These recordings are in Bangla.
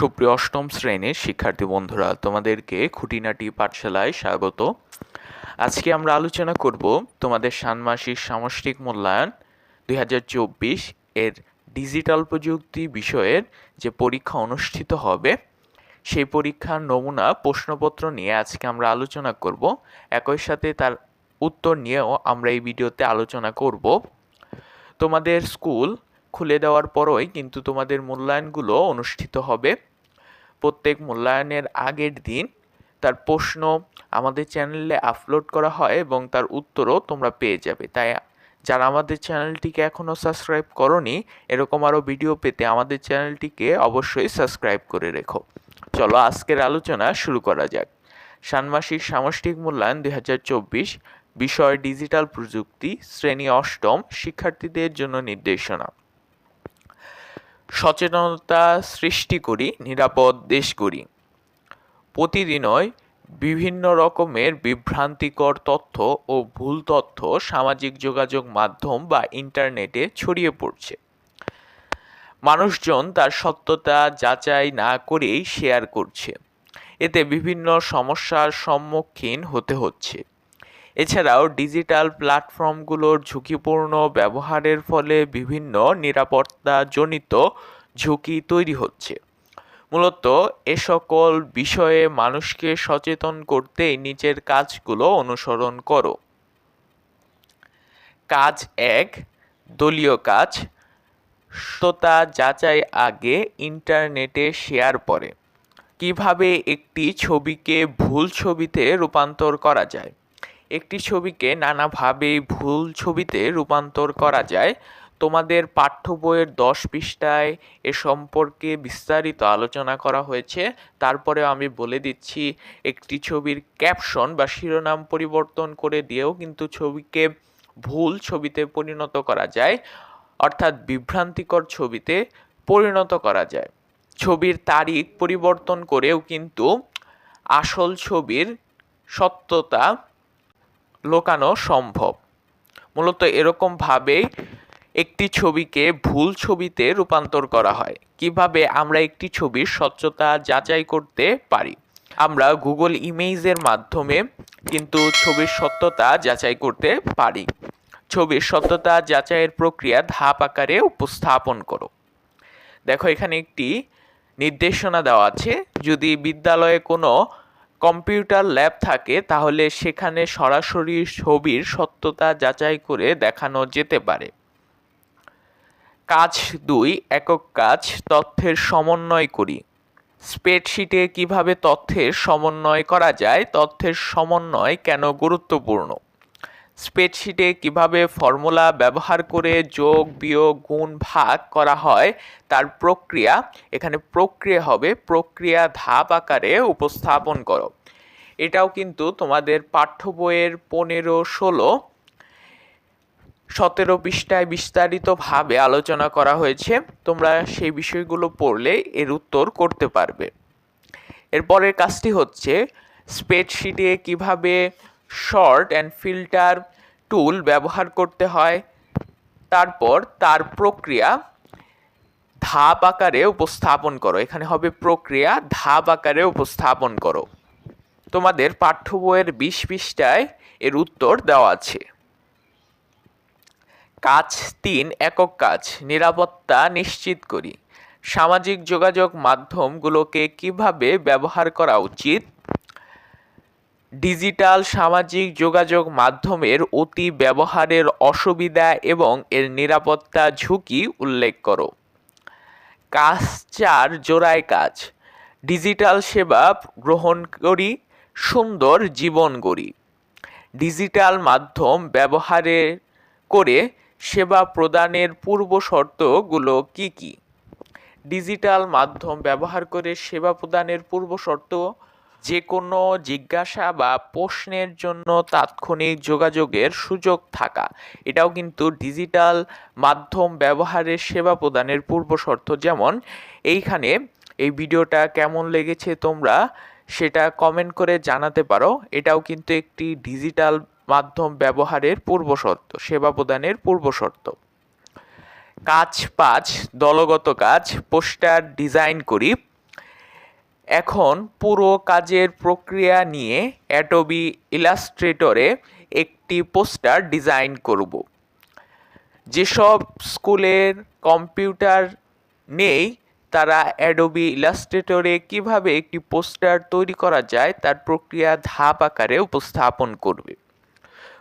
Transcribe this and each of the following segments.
সুপ্রিয় অষ্টম শ্রেণির শিক্ষার্থী বন্ধুরা, তোমাদেরকে খুঁটিনাটি পাঠশালায় স্বাগত। আজকে আমরা আলোচনা করব তোমাদের ষান্মাসিক সামষ্টিক মূল্যায়ন দু হাজার চব্বিশ এর ডিজিটাল প্রযুক্তি বিষয়ের যে পরীক্ষা অনুষ্ঠিত হবে, সেই পরীক্ষার নমুনা প্রশ্নপত্র নিয়ে আজকে আমরা আলোচনা করব। একই সাথে তার উত্তর নিয়েও আমরা এই ভিডিওতে আলোচনা করব। তোমাদের স্কুল খুলে দেওয়ার পরই কিন্তু তোমাদের মূল্যায়নগুলো অনুষ্ঠিত হবে। প্রত্যেক মূল্যায়নের আগের দিন তার প্রশ্ন আমাদের চ্যানেলে আপলোড করা হয় এবং তার উত্তরও তোমরা পেয়ে যাবে। তাই যারা আমাদের চ্যানেলটিকে এখনও সাবস্ক্রাইব করনি, এরকম আরও ভিডিও পেতে আমাদের চ্যানেলটিকে অবশ্যই সাবস্ক্রাইব করে রেখো। চলো আজকের আলোচনা শুরু করা যাক। ষান্মাসিক সামষ্টিক মূল্যায়ন দুই হাজার চব্বিশ, বিষয় ডিজিটাল প্রযুক্তি, শ্রেণি অষ্টম, শিক্ষার্থীদের জন্য নির্দেশনা। সচেতনতা সৃষ্টি করি, নিরাপদ দেশ করি প্রতিদিনই বিভিন্ন রকমের বিভ্রান্তিকর তথ্য ও ভুল তথ্য সামাজিক যোগাযোগ মাধ্যম বা ইন্টারনেটে ছড়িয়ে পড়ছে। মানুষজন তার সত্যতা যাচাই না করেই শেয়ার করছে। এতে বিভিন্ন সমস্যার সম্মুখীন হতে হচ্ছে। এছাড়াও ডিজিটাল প্ল্যাটফর্মগুলোর ঝুঁকিপূর্ণ ব্যবহারের ফলে বিভিন্ন নিরাপত্তাজনিত ঝুঁকি তৈরি হচ্ছে। মূলত এ সকল বিষয়ে মানুষকে সচেতন করতেই নিচের কাজগুলো অনুসরণ করো। কাজ এক, দলীয় কাজ। সত্যতা যাচাই আগে ইন্টারনেটে শেয়ার পরে। কীভাবে একটি ছবিকে ভুল ছবিতে রূপান্তর করা যায়? একটি ছবিকে নানাভাবে ভুল ছবিতে রূপান্তর করা যায়। তোমাদের পাঠ্য বইয়ের দশ পৃষ্ঠায় এ সম্পর্কে বিস্তারিত আলোচনা করা হয়েছে। তারপরে আমি বলে দিচ্ছি, একটি ছবির ক্যাপশন বা শিরোনাম পরিবর্তন করে দিয়েও কিন্তু ছবিকে ভুল ছবিতে পরিণত করা যায়, অর্থাৎ বিভ্রান্তিকর ছবিতে পরিণত করা যায়। ছবির তারিখ পরিবর্তন করেও কিন্তু আসল ছবির সত্যতা লোকানো সম্ভব। মূলত এরকমভাবেই একটি ছবিকে ভুল ছবিতে রূপান্তর করা হয়। কীভাবে আমরা একটি ছবির স্বচ্ছতা যাচাই করতে পারি? আমরা গুগল ইমেজের মাধ্যমে কিন্তু ছবির সত্যতা যাচাই করতে পারি। ছবির সত্যতা যাচাইয়ের প্রক্রিয়া ধাপ আকারে উপস্থাপন করো। দেখো, এখানে একটি নির্দেশনা দেওয়া আছে। যদি বিদ্যালয়ে কোনো কম্পিউটার ল্যাব থাকে, তাহলে সেখানে সরাসরি ছবির সত্যতা যাচাই করে দেখানো যেতে পারে। কাজ দুই, একক কাজ, তথ্যের সমন্বয় করি। স্প্রেডশিটে কীভাবে তথ্যের সমন্বয় করা যায়, তথ্যের সমন্বয় কেন গুরুত্বপূর্ণ? স্প্রেডশিটে কীভাবে ফর্মুলা ব্যবহার করে যোগ, বিয়োগ, গুণ, ভাগ করা হয় তার প্রক্রিয়া, এখানে প্রক্রিয়া হবে প্রক্রিয়া ধাপ আকারে উপস্থাপন করো। এটাও কিন্তু তোমাদের পাঠ্য বইয়ের পনেরো, ষোলো, সতেরো পৃষ্ঠায় বিস্তারিতভাবে আলোচনা করা হয়েছে। তোমরা সেই বিষয়গুলো পড়লে এর উত্তর করতে পারবে। এরপরের কাজটি হচ্ছে স্প্রেডশিটে কীভাবে শর্ট অ্যান্ড ফিল্টার টুল ব্যবহার করতে হয়। তারপর তার প্রক্রিয়া ধাপ আকারে উপস্থাপন করো। এখানে হবে প্রক্রিয়া, ধাপ আকারে উপস্থাপন করো। তোমাদের পাঠ্য বইয়ের বিশ পৃষ্ঠায় এর উত্তর দেওয়া আছে। কাজ তিন, একক কাজ, নিরাপত্তা নিশ্চিত করি। সামাজিক যোগাযোগ মাধ্যমগুলোকে কীভাবে ব্যবহার করা উচিত? ডিজিটাল সামাজিক যোগাযোগ মাধ্যমের অতি ব্যবহারের অসুবিধা এবং এর নিরাপত্তা ঝুঁকি উল্লেখ করো। কাজ চার, জোড়ায় কাজ। ডিজিটাল সেবা গ্রহণ করি, সুন্দর জীবন গড়ি। ডিজিটাল মাধ্যম ব্যবহারে করে সেবা প্রদানের পূর্ব শর্তগুলো কি কি? ডিজিটাল মাধ্যম ব্যবহার করে সেবা প্রদানের পূর্ব শর্ত যে কোনো জিজ্ঞাসা বা প্রশ্নের জন্য তাৎক্ষণিক যোগাযোগের সুযোগ থাকা। এটাও কিন্তু ডিজিটাল মাধ্যম ব্যবহারের সেবা প্রদানের পূর্ব শর্ত যেমন, এইখানে এই ভিডিওটা কেমন লেগেছে তোমরা সেটা কমেন্ট করে জানাতে পারো। এটাও কিন্তু একটি ডিজিটাল মাধ্যম ব্যবহারের পূর্বশর্ত, সেবা প্রদানের পূর্বশর্ত। কাজ পাঁচ দলগত কাজ, পোস্টার ডিজাইন করি এখন পুরো কাজের প্রক্রিয়া নিয়ে অ্যাডোবি ইলাস্ট্রেটরে একটি পোস্টার ডিজাইন করব। যেসব স্কুলের কম্পিউটার নেই, তারা অ্যাডোবি ইলাস্ট্রেটরে কীভাবে একটি পোস্টার তৈরি করা যায়, তার প্রক্রিয়া ধাপ আকারে উপস্থাপন করবে।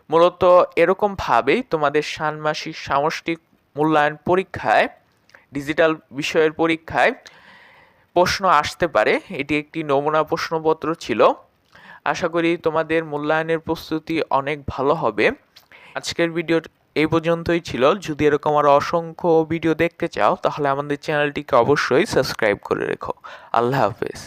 মূলত এরকমভাবেই তোমাদের ষান্মাসিক সামষ্টিক মূল্যায়ন পরীক্ষায় ডিজিটাল বিষয়ের পরীক্ষায় প্রশ্ন আসতে পারে। এটি একটি নমুনা প্রশ্নপত্র ছিল। আশা করি তোমাদের মূল্যায়নের প্রস্তুতি অনেক ভালো হবে। আজকের ভিডিও এই পর্যন্তই ছিল। যদি এরকম আরও অসংখ্য ভিডিও দেখতে চাও, তাহলে আমাদের চ্যানেলটিকে অবশ্যই সাবস্ক্রাইব করে রেখো। আল্লাহ হাফেজ।